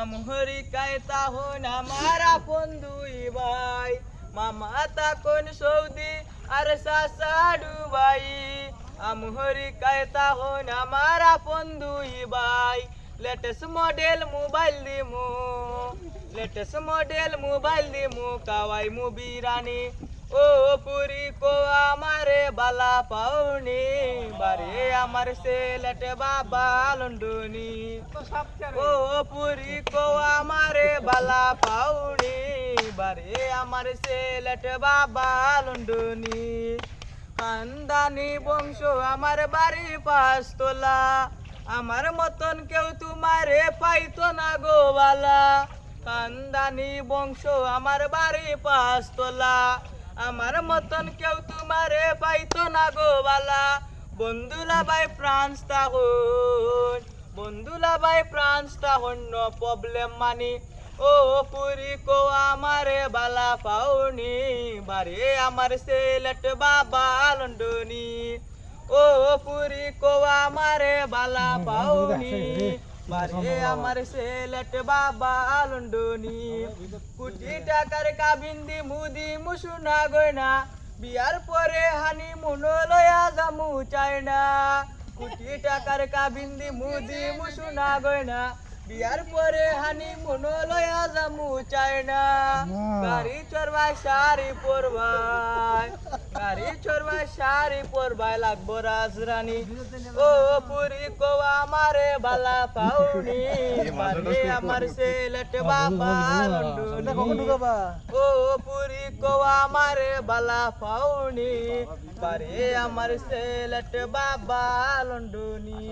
আমহরি কায়তা হন আমার আপন দুই ভাই। মামা তাকন সৌদি আর সাসা ডুবাই। আমহরি কায়তা হন আমার আপন দুই ভাই। লেটেস্ট মডেল মোবাইল দিমু, লেটেস্ট মডেল মোবাইল দিমু, কাওয়াই মুবি রানী ও পুরি বালা পাউনি বারে আমার সেলেট বাবা লন্ডনি। ও পুরি কো আমারে বালা পাউনি বারে আমার সেলেট বাবা লন্ডনি। খানদানি বংশ আমার বাড়ি পাঁচতলা, আমার মতন কেউ তোমারে পাইতো না গোবালা খানদানি বংশ আমার বাড়ি পাঁচতলা, আমার মতন কেউ তোমারে পাইতো না গোবালা বন্ধুলা ভাই ফ্রান্স তাহন বন্ধুলা ভাই ফ্রান্স তাহন নো প্রবলেম মানি। ও পুরি কো আমারে বালা পাউনি বারে আমার সেলেট বাবা লন্ডনি। ও পুরি কো আমারে বালা পাউনি বারে আমার সেলেট বাবা লন্ডনি। কোটি টাকার কাবিন্দি মুদি মুসুনা গয়না বিয়ার পরে হানি মুনো লয়া জামু চায়না। কোটি টাকার কাবিন্দি মুদি মুসুনা গয়না। বিয়ার পরে হানি মুনো লয়া জামু চায়না গাড়ি চড়বাই শাড়ি পরবাই গাড়ি চড়বাই শাড়ি পরবাই লাগবো রাজরানী ও পুরি কো আমারে বালা পাউনি বারে আমার সেলেট বাবা ও পুরি কো আমারে বালা পাউনি বারে আমার সেলেট বাবা লন্ডনি